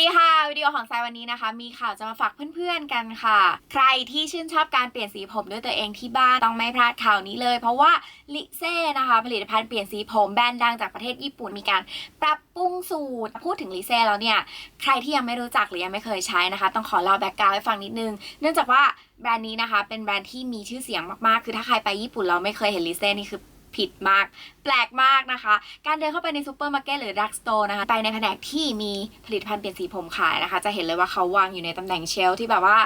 ดีค่ะ วิดีโอของทรายวันนี้นะคะ มีข่าวจะมาฝากเพื่อนๆกันค่ะ ใครที่ชื่นชอบการเปลี่ยนสีผมด้วยตัวเองที่บ้านต้องไม่พลาดข่าวนี้เลย เพราะว่าลิเซ่นะคะ ผลิตภัณฑ์เปลี่ยนสีผมแบรนด์ดังจากประเทศญี่ปุ่นมีการปรับปรุงสูตร พูดถึงลิเซ่แล้วเนี่ย ใครที่ยังไม่รู้จักหรือยังไม่เคยใช้นะคะ ต้องขอเล่าแบ็กกราวให้ฟังนิดนึง เนื่องจากว่าแบรนด์นี้นะคะ เป็นแบรนด์ที่มีชื่อเสียงมากๆ คือถ้าใครไปญี่ปุ่นเราไม่เคยเห็นลิเซ่นี่คือ ผิดมาก แปลกมากนะคะ การเดินเข้าไปในซูเปอร์มาร์เก็ตหรือดักสโตร์นะคะ ไปในแผนกที่มีผลิตภัณฑ์เปลี่ยนสีผมขายนะคะ จะเห็นเลยว่าเขาวางอยู่ในตำแหน่งเชลฟ์ที่แบบว่า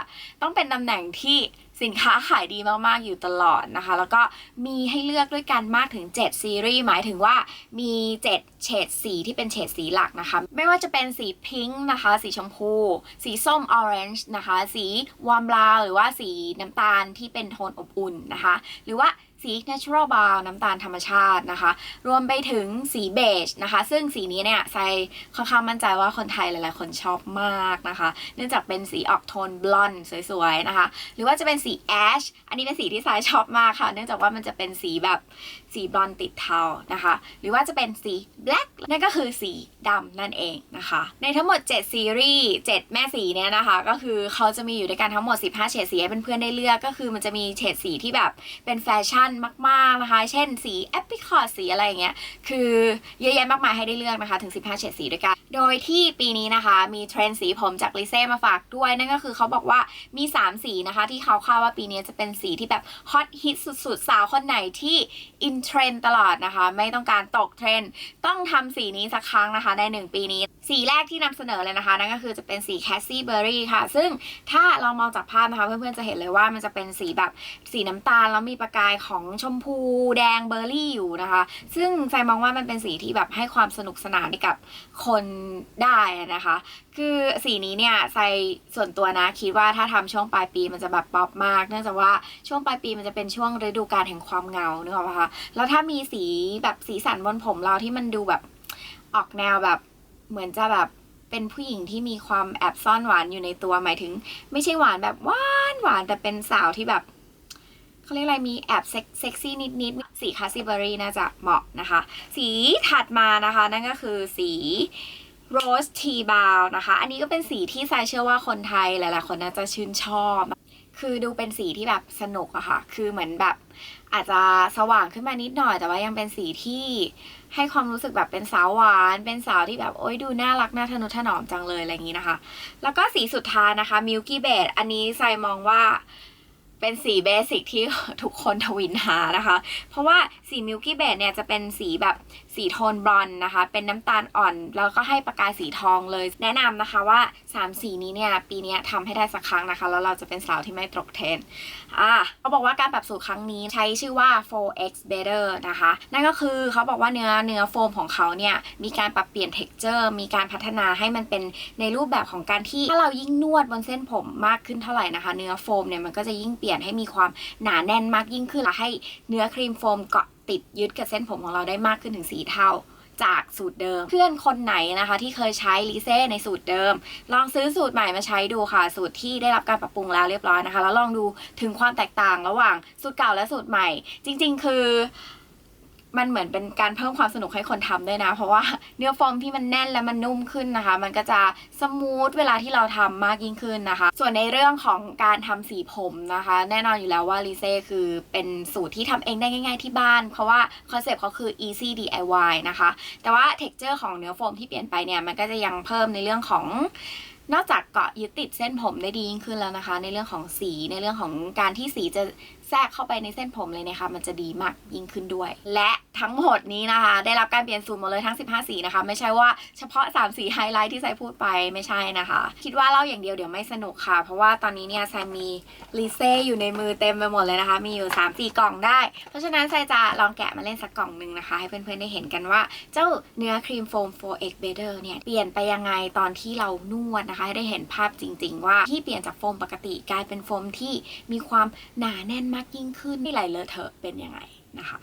ต้องเป็นตำแหน่งที่สินค้าขายดีมาก ๆ อยู่ตลอดนะคะ แล้วก็มีให้เลือกด้วยกันมากถึง 7 ซีรีส์ หมายถึงว่ามี 7 เฉดสีที่เป็นเฉดสีหลักนะคะ ไม่ว่าจะเป็นสีพิงค์นะคะ สีชมพู สีส้มออเรนจ์นะคะ สีวอร์มบราวหรือว่าสีน้ำตาลที่เป็นโทนอบอุ่นนะคะ หรือว่า สี natural brown น้ำตาลธรรมชาตินะคะ รวมไปถึงสีเบจนะคะ ซึ่งสีนี้เนี่ยใส่ค่อนข้างมั่นใจว่าคนไทยหลายๆ คนชอบมากนะคะ เนื่องจากเป็นสีออกโทนบลอนด์สวยๆนะคะ หรือว่าจะเป็นสีแอชอันนี้เป็นสีที่สายชอบมากค่ะ เนื่องจากว่ามันจะเป็นสีแบบสีบลอนด์ติดเทานะคะ หรือว่าจะเป็นสีแบล็กนั่นก็คือสีดำนั่นเองนะคะ ในทั้งหมด 7 ซีรีส์ 7 แม่สีเนี่ยนะคะ ก็คือเขาจะมีอยู่ด้วยกันทั้งหมด 15 เฉดสีให้เพื่อนๆได้เลือกก็คือมันจะมีเฉดสีที่แบบเป็นแฟชั่นมากๆนะคะ เช่นสีแอปริคอตสีอะไรอย่างเงี้ย คือเยอะแยะมากมายให้ได้เลือกนะคะ ถึง 15 เฉดสีด้วยกัน โดยที่ปีนี้นะคะมีเทรนด์สีผมจากลิเซ่มาฝากด้วย นั่นก็คือเขาบอกว่ามี 3 สีนะคะ ที่เขาคาดว่าปีนี้จะเป็นสีที่แบบฮอตฮิตสุดๆ สาวคนไหนที่อินเทรนตลอดนะคะ ไม่ต้องการตกเทรนต้องทำสีนี้สักครั้งนะคะใน 1 ปีนี้ สีแรกที่นำเสนอเลยนะคะ นั่นก็คือจะเป็นสีแคสซี่เบอร์รี่ค่ะ ซึ่งถ้าเรามองจากภาพนะคะ เพื่อนๆจะเห็นเลยว่ามันจะเป็นสีแบบสีน้ำตาล แล้วมีประกายของชมพูแดงเบอร์รี่อยู่นะคะ ซึ่งแฟนมองว่ามันเป็นสีที่แบบให้ความสนุกสนานกับคนได้นะคะ คือสีนี้เนี่ยใส่ส่วนตัวนะคิดว่าถ้าทำช่วงปลายปีมันจะแบบป๊อปมาก เนื่องจากว่าช่วงปลายปีมันจะเป็นช่วงฤดูกาลแห่งความเงาเนกอะปะคะแล้วถ้ามีสีแบบสีสันบนผมเราที่มันดูแบบออกแนวแบบ เหมือนจะแบบเป็นผู้หญิงที่มีความแอบซ่อนหวานอยู่ในตัวหมายถึง ไม่ใช่หวานแบบหวานหวานแต่เป็นสาวที่แบบเขาเรียกอะไรมีแอบเซ็กซ็กซี่นิดสีคาสซี่เบอรี่น่าจะเหมาะนะคะ สีถัดมานะคะ นั่นก็คือสีโรสทีบาวนะคะ อันนี้ก็เป็นสีที่ทรายเชื่อว่าคนไทยหลายๆ คนน่าจะชื่นชอบ คือดูเป็นสีที่แบบสนุกอะค่ะ คือเหมือนแบบอาจจะสว่างขึ้นมานิดหน่อย แต่ว่ายังเป็นสีที่ให้ความรู้สึกแบบเป็นสาวหวาน เป็นสาวที่แบบโอ๊ยดูน่ารักน่าทะนุถนอมจังเลยอะไรอย่างนี้นะคะ แล้วก็สีสุดท้ายนะคะ Milky b a d อันนี้ทรายมองว่าเป็นสีเบสิกที่ทุกคนทวินหานะคะ เพราะว่าสีมิลกี้เบดเนี่ยจะเป็นสีแบบ สีโทนบรอนซ์นะคะ เป็นน้ำตาลอ่อน แล้วก็ให้ประกายสีทองเลย แนะนำนะคะว่า 3 สีนี้เนี่ย ปีนี้ทำให้ได้สักครั้งนะคะ แล้วเราจะเป็นสาวที่ไม่ตกเทรนด์อ่าเขาบอกว่าการปรับสูตรครั้งนี้ใช้ชื่อว่า 4x better นะคะ นั่นก็คือเขาบอกว่าเนื้อเนื้อโฟมของเขาเนี่ย มีการปรับเปลี่ยน texture มีการพัฒนาให้มันเป็นในรูปแบบของการที่ถ้าเรายิ่งนวดบนเส้นผมมากขึ้นเท่าไหร่นะคะ เนื้อโฟมเนี่ยมันก็จะยิ่งเปลี่ยนให้มีความหนาแน่นมากยิ่งขึ้นและให้เนื้อครีมโฟมเกาะ ติดยึดกับเส้นผมของเราได้มากขึ้นถึงสีเท่าจากสูตรเดิม เพื่อนคนไหนนะคะ ที่เคยใช้ลิเซ่ในสูตรเดิม ลองซื้อสูตรใหม่มาใช้ดูค่ะ สูตรที่ได้รับการปรับปรุงแล้วเรียบร้อยนะคะ แล้วลองดูถึงความแตกต่างระหว่างสูตรเก่าและสูตรใหม่ จริง ๆ คือ มันเหมือนเป็นการเพิ่มความสนุกให้คนทำด้วยนะ เพราะว่าเนื้อโฟมที่มันแน่นและมันนุ่มขึ้นนะคะ มันก็จะสมูทเวลาที่เราทำมากยิ่งขึ้นนะคะ ส่วนในเรื่องของการทำสีผมนะคะ แน่นอนอยู่แล้วว่าลิเซ่คือเป็นสูตรที่ทำเองได้ง่าย ๆที่บ้าน เพราะว่าคอนเซปต์เขาคือ easy DIY นะคะ แต่ว่า texture ของเนื้อโฟมที่เปลี่ยนไปเนี่ยมันก็จะยังเพิ่มในเรื่องของนอกจากเกาะยึดติดเส้นผมได้ดียิ่งขึ้นแล้วนะคะ ในเรื่องของสีในเรื่องของการที่สีจะ ทรกเข้าไปในเส้นผมเลยนะคะ มันจะดีมากยิ่งขึ้นด้วย และทั้งหมดนี้นะคะ ได้รับการเปลี่ยนสูตรหมดเลยทั้ง 15 สีนะคะ ไม่ใช่ว่าเฉพาะ 3 สีไฮไลท์ที่ไซพูดไปไม่ใช่นะคะ คิดว่าเล่าอย่างเดียวเดี๋ยวไม่สนุกค่ะ เพราะว่าตอนนี้เนี่ยไซมีลีเซ่อยู่ในมือเต็มไปหมดเลยนะคะ มีอยู่ 3 4 กล่องได้ เพราะฉะนั้นไซจะลองแกะมาเล่นสักกล่องหนึ่งนะคะ ให้เพื่อนๆได้เห็นกันว่า เจ้าเนื้อครีมโฟม 4x better เนี่ยเปลี่ยนไปยังไงตอนที่เรานวดนะคะให้ได้เห็นภาพจริง ๆ ว่าที่เปลี่ยนจากโฟมปกติกลายเป็นโฟมที่มีความหนาแน่นมากยิ่งขึ้นไม่ไหลเลอะเทอะเป็นยังไงนะคะ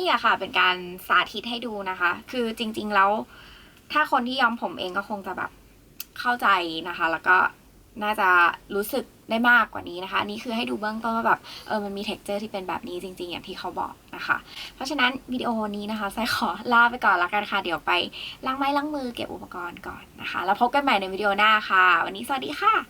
นี่อะค่ะ เป็นการสาธิตให้ดูนะคะ คือจริง ๆ แล้ว ถ้าคนที่ย้อมผมเองก็คงจะแบบเข้าใจนะคะ แล้วก็น่าจะรู้สึกได้มากกว่านี้นะคะ นี่คือให้ดูเบื้องต้นว่าแบบเออมันมี t e x t อร์ที่เป็นแบบนี้จริง ๆ อย่างที่เขาบอกนะคะ เพราะฉะนั้นวิดีโอนี้นะคะไซขอลาไปก่อนละกันค่ะ เดี๋ยวไปล้างไม้ล้างมือเก็บอุปกรณ์ก่อนนะคะ แล้วพบกันใหม่ในวิดีโอหน้าค่ะ วันนี้สวัสดีค่ะ